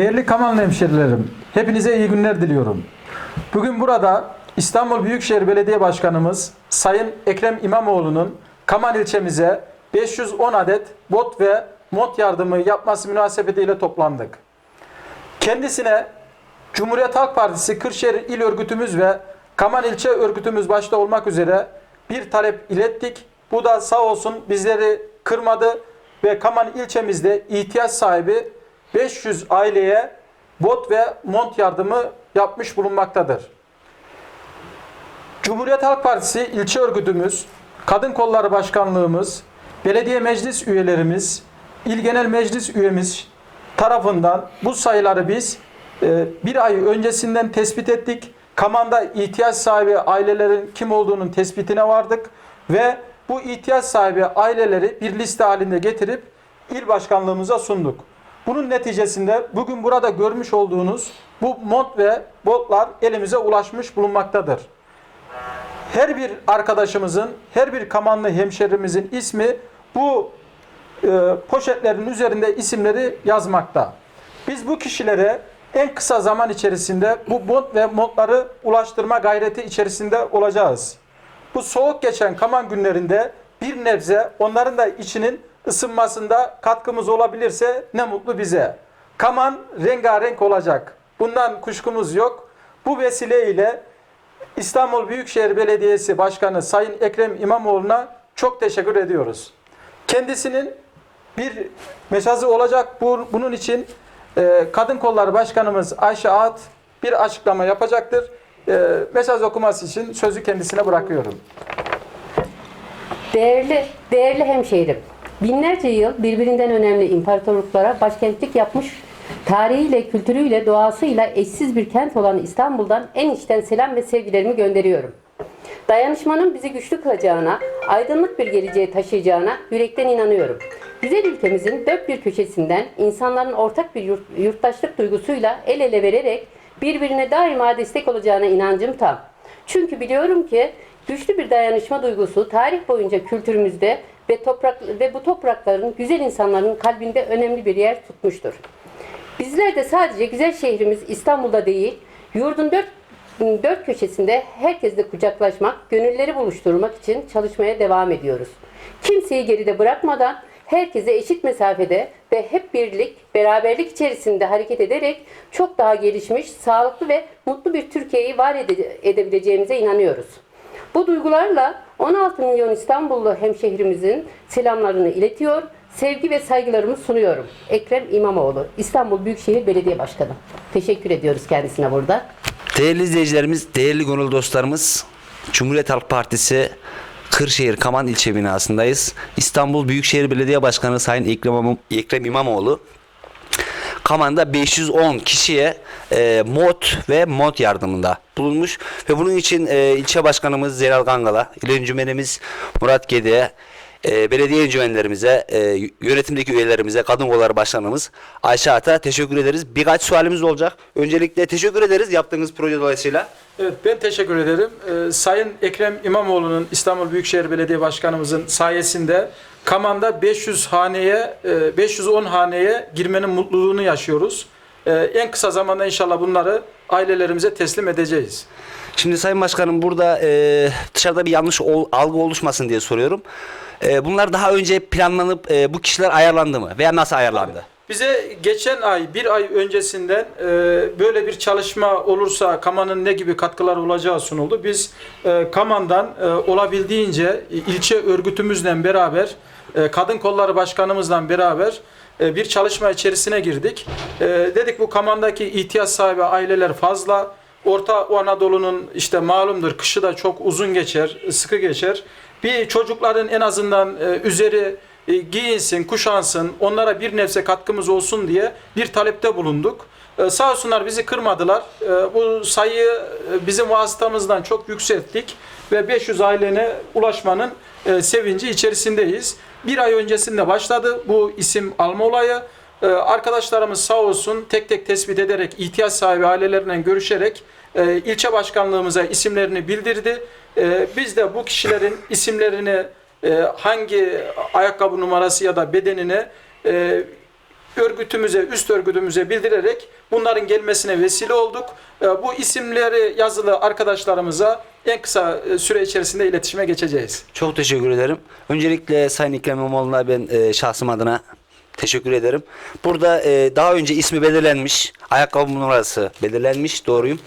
Değerli Kamanlı hemşerilerim, hepinize iyi günler diliyorum. Bugün burada İstanbul Büyükşehir Belediye Başkanımız Sayın Ekrem İmamoğlu'nun Kaman ilçemize 510 adet bot ve mont yardımı yapması münasebetiyle toplandık. Kendisine Cumhuriyet Halk Partisi Kırşehir İl Örgütümüz ve Kaman İlçe Örgütümüz başta olmak üzere bir talep ilettik. Bu da sağ olsun bizleri kırmadı ve Kaman ilçemizde ihtiyaç sahibi 500 aileye bot ve mont yardımı yapmış bulunmaktadır. Cumhuriyet Halk Partisi ilçe örgütümüz, Kadın Kolları Başkanlığımız, belediye meclis üyelerimiz, il genel meclis üyemiz tarafından bu sayıları biz e, bir ay öncesinden tespit ettik. Kaman'da ihtiyaç sahibi ailelerin kim olduğunun tespitine vardık ve bu ihtiyaç sahibi aileleri bir liste halinde getirip il başkanlığımıza sunduk. Bunun neticesinde bugün burada görmüş olduğunuz bu mont ve botlar elimize ulaşmış bulunmaktadır her bir arkadaşımızın, her bir Kamanlı hemşerimizin ismi bu e, poşetlerin üzerinde isimleri yazmakta. Biz bu kişilere en kısa zaman içerisinde bu bot ve montları ulaştırma gayreti içerisinde olacağız. Bu soğuk geçen Kaman günlerinde bir nebze onların da içinin ısınmasında katkımız olabilirse ne mutlu bize. Kaman rengarenk olacak. Bundan kuşkumuz yok. Bu vesileyle İstanbul Büyükşehir Belediyesi Başkanı Sayın Ekrem İmamoğlu'na çok teşekkür ediyoruz. Kendisinin bir mesajı olacak. Bu- Bunun için e, Kadın Kolları Başkanımız Ayşe Ağat bir açıklama yapacaktır. E, mesaj okuması için sözü kendisine bırakıyorum. Değerli, değerli hemşehrim, binlerce yıl birbirinden önemli imparatorluklara başkentlik yapmış, tarihiyle, kültürüyle, doğasıyla eşsiz bir kent olan İstanbul'dan en içten selam ve sevgilerimi gönderiyorum. Dayanışmanın bizi güçlü kılacağına, aydınlık bir geleceğe taşıyacağına yürekten inanıyorum. Güzel ülkemizin dört bir köşesinden insanların ortak bir yurt- yurttaşlık duygusuyla el ele vererek birbirine daima destek olacağına inancım tam. Çünkü biliyorum ki güçlü bir dayanışma duygusu tarih boyunca kültürümüzde ve toprak ve bu toprakların güzel insanların kalbinde önemli bir yer tutmuştur. Bizler de sadece güzel şehrimiz İstanbul'da değil, yurdun dört, dört köşesinde herkesle kucaklaşmak, gönülleri buluşturmak için çalışmaya devam ediyoruz. Kimseyi geride bırakmadan herkese eşit mesafede ve hep birlik, beraberlik içerisinde hareket ederek çok daha gelişmiş, sağlıklı ve mutlu bir Türkiye'yi var ede- edebileceğimize inanıyoruz. Bu duygularla 16 milyon İstanbullu hemşehrimizin selamlarını iletiyor, sevgi ve saygılarımı sunuyorum. Ekrem İmamoğlu, İstanbul Büyükşehir Belediye Başkanı. Teşekkür ediyoruz kendisine burada. Değerli izleyicilerimiz, değerli gönül dostlarımız, Cumhuriyet Halk Partisi Kırşehir Kaman ilçe binasındayız. İstanbul Büyükşehir Belediye Başkanı Sayın Ekrem, İmam- Ekrem İmamoğlu Kaman'da 510 kişiye e, mod ve mod yardımında bulunmuş ve bunun için e, ilçe başkanımız Zelal Gangala, il encümenimiz Murat Gede, e, belediye encümenlerimize, e, yönetimdeki üyelerimize, kadın kolları başkanımız Ayşe Ata teşekkür ederiz. Birkaç sualimiz olacak. Öncelikle teşekkür ederiz yaptığınız proje dolayısıyla. Evet ben teşekkür ederim. Ee, Sayın Ekrem İmamoğlu'nun İstanbul Büyükşehir Belediye Başkanımızın sayesinde Kaman'da 500 haneye, e, 510 haneye girmenin mutluluğunu yaşıyoruz. Ee, En kısa zamanda inşallah bunları ailelerimize teslim edeceğiz. Şimdi Sayın Başkanım burada e, dışarıda bir yanlış algı oluşmasın diye soruyorum. E, bunlar daha önce planlanıp e, bu kişiler ayarlandı mı veya nasıl ayarlandı? Bize geçen ay, bir ay öncesinden e, böyle bir çalışma olursa Kaman'ın ne gibi katkıları olacağı sunuldu. Biz e, Kaman'dan e, olabildiğince ilçe örgütümüzle beraber, e, Kadın Kolları Başkanımızla beraber e, bir çalışma içerisine girdik. E, dedik bu Kaman'daki ihtiyaç sahibi aileler fazla. Orta Anadolu'nun işte malumdur kışı da çok uzun geçer, sıkı geçer. Bir çocukların en azından e, üzeri e, giyinsin, kuşansın, onlara bir nebze katkımız olsun diye bir talepte bulunduk. E, sağ olsunlar bizi kırmadılar. E, bu sayıyı e, bizim vasıtamızdan çok yükselttik ve 500 ailene ulaşmanın e, sevinci içerisindeyiz. Bir ay öncesinde başladı bu isim alma olayı. Arkadaşlarımız sağ olsun tek tek tespit ederek ihtiyaç sahibi ailelerle görüşerek ilçe başkanlığımıza isimlerini bildirdi. Biz de bu kişilerin isimlerini e, hangi ayakkabı numarası ya da bedenine e, örgütümüze, üst örgütümüze bildirerek bunların gelmesine vesile olduk. E, Bu isimleri yazılı arkadaşlarımıza en kısa e, süre içerisinde iletişime geçeceğiz. Çok teşekkür ederim. Öncelikle Sayın Ekrem İmamoğlu'na ben e, şahsım adına teşekkür ederim. Burada e, daha önce ismi belirlenmiş, ayakkabı numarası belirlenmiş, doğruyum.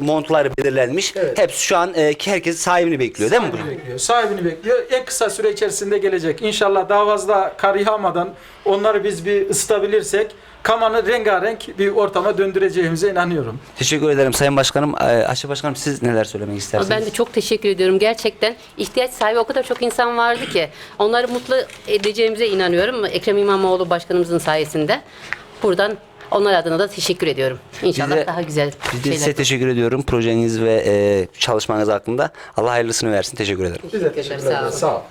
Montları belirlenmiş. Evet. Hepsi şu an e, ki herkes sahibini bekliyor değil mi? Sahibini bekliyor. Sahibini bekliyor. En kısa süre içerisinde gelecek. İnşallah daha fazla kar yağmadan onları biz bir ısıtabilirsek Kaman'ı rengarenk bir ortama döndüreceğimize inanıyorum. Teşekkür ederim Sayın Başkanım. E, Aşçı Başkanım siz neler söylemek istersiniz? Ben de çok teşekkür ediyorum. Gerçekten ihtiyaç sahibi o kadar çok insan vardı ki onları mutlu edeceğimize inanıyorum. Ekrem İmamoğlu başkanımızın sayesinde. Buradan onlar adına da teşekkür ediyorum. İnşallah Biz de- daha güzel Biz de şeyler. size teşekkür ediyorum projeniz ve e, çalışmanız hakkında. Allah hayırlısını versin. Teşekkür ederim. Biz de Teşekkürler, sağ olun. Sağ olun.